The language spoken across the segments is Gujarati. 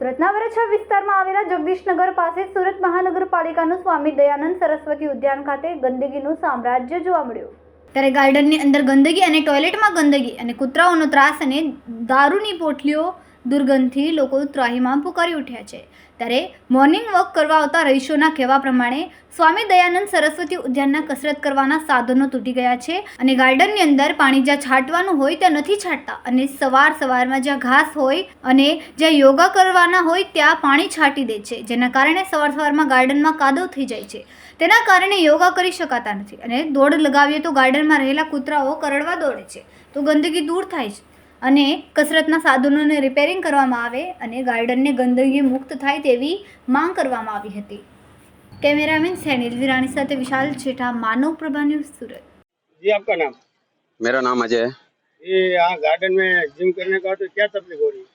સુરતના વરછા વિસ્તારમાં આવેલા જગદીશનગર પાસે સુરત મહાનગરપાલિકાનું સ્વામી દયાનંદ સરસ્વતી ઉદ્યાન ખાતે ગંદકીનું સામ્રાજ્ય જોવા મળ્યું. ત્યારે ગાર્ડનની અંદર ગંદકી અને ટોયલેટમાં ગંદકી અને કૂતરાઓનો ત્રાસ અને દારૂની પોટલીઓ દુર્ગંધથી લોકો ત્રાહીમાં પુકારી ઉઠ્યા છે. ત્યારે મોર્નિંગ વોક કરવા આવતા રહીશોના કહેવા પ્રમાણે, સ્વામી દયાનંદ સરસ્વતી ઉદ્યાનના કસરત કરવાના સાધનો તૂટી ગયા છે અને ગાર્ડનની અંદર પાણી જ્યાં છાંટવાનું હોય ત્યાં નથી છાંટતા. અને સવાર સવારમાં જ્યાં ઘાસ હોય અને જ્યાં યોગા કરવાના હોય ત્યાં પાણી છાંટી દે છે, જેના કારણે સવાર સવારમાં ગાર્ડનમાં કાદવ થઈ જાય છે. તેના કારણે યોગા કરી શકાતા નથી અને દોડ લગાવીએ તો ગાર્ડનમાં રહેલા કૂતરાઓ કરડવા દોડે છે. તો ગંદકી દૂર થાય છે અને કસરતના સાધનોને રિપેરિંગ કરવામાં આવે અને ગાર્ડનને ગંદકી મુક્ત થાય તેવી માંગ કરવામાં આવી હતી કેમેરામેન સેનિલ વિરાણી સાથે વિશાલ છેઠા માનવ પ્રભા ન્યૂઝ સુરત जी आपका नाम मेरा नाम अजय है ये यहाँ गार्डन में जिम करने का तो क्या तकलीफ हो रही है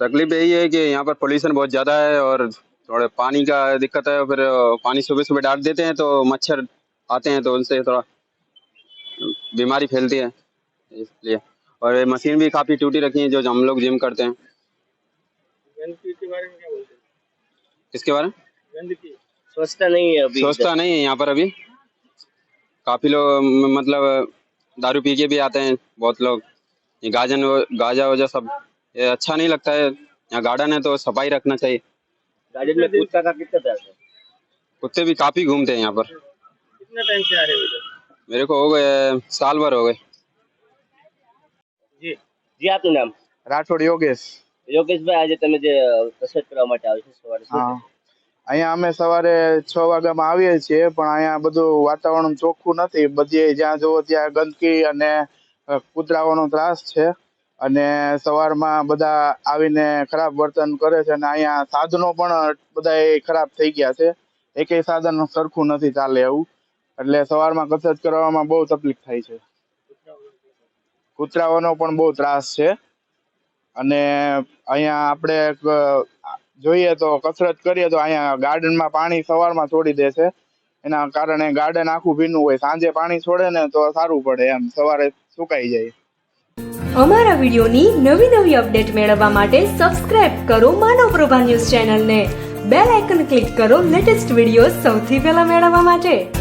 तकलीफ यही है कि यहाँ पर पोल्यूशन बहुत ज़्यादा है और थोड़े पानी का दिक्कत है फिर पानी सुबह सुबह डाल देते हैं तो मच्छर आते हैं तो उनसे थोड़ा बीमारी फैलती है इसलिए और ये मशीन भी काफ़ी टूटी रखी है जो हम लोग जिम करते हैं। गंदगी के बारे में क्या बोलते इसके बारे में? गंदगी। स्वच्छता नहीं है अभी। सोचता नहीं है यहाँ पर अभी। काफ़ी लोग मतलब दारू पी के भी आते हैं बहुत लोग। ये गाजन गाजा वजा सब ये अच्छा नहीं लगता है। यहाँ गार्डन है तो सफ़ाई रखना चाहिए। गार्डन में कूदता का कितना है? कुत्ते भी काफ़ी घूमते हैं यहाँ पर। कितना टाइम से आ रहे हो मेरे को हो गए साल भर हो गए। जी જી આપનું નામ? રાઠોડ યોગેશ. યોગેશભાઈ આજે તમે જે કસરત કરવા માટે આવ્યો છો સવારે અહીંયા અમે સવારે છ વાગ્યામાં આવીએ છીએ પણ અહીંયા બધું વાતાવરણ ચોખ્ખું નથી. બધી જ્યાં જુઓ ત્યાં ગંદકી અને કૂતરાઓનો ત્રાસ છે. અને સવારમાં બધા આવીને ખરાબ વર્તન કરે છે અને અહીંયા સાધનો પણ બધા ખરાબ થઈ ગયા છે. એકેય સાધન સરખું નથી ચાલે એવું. એટલે સવારમાં કસરત કરવામાં બહુ તકલીફ થાય છે. કૂતરાઓનો પણ બહુ ત્રાસ છે. અને અહીંયા આપણે જોઈએ તો કસરત કરીએ તો અહીંયા ગાર્ડનમાં પાણી સવારમાં છોડી દે છે. એના કારણે ગાર્ડન આખું ભીનું હોય. સાંજે પાણી છોડે ને તો સારું પડે એમ. સવારે સુકાઈ જાય. અમારા વિડિયોની નવી નવી અપડેટ મેળવવા માટે સબસ્ક્રાઇબ કરો માનવ પ્રભા ન્યૂઝ ચેનલને. બેલ આઇકન ક્લિક કરો લેટેસ્ટ વીડિયો સૌથી પહેલા મેળવવા માટે.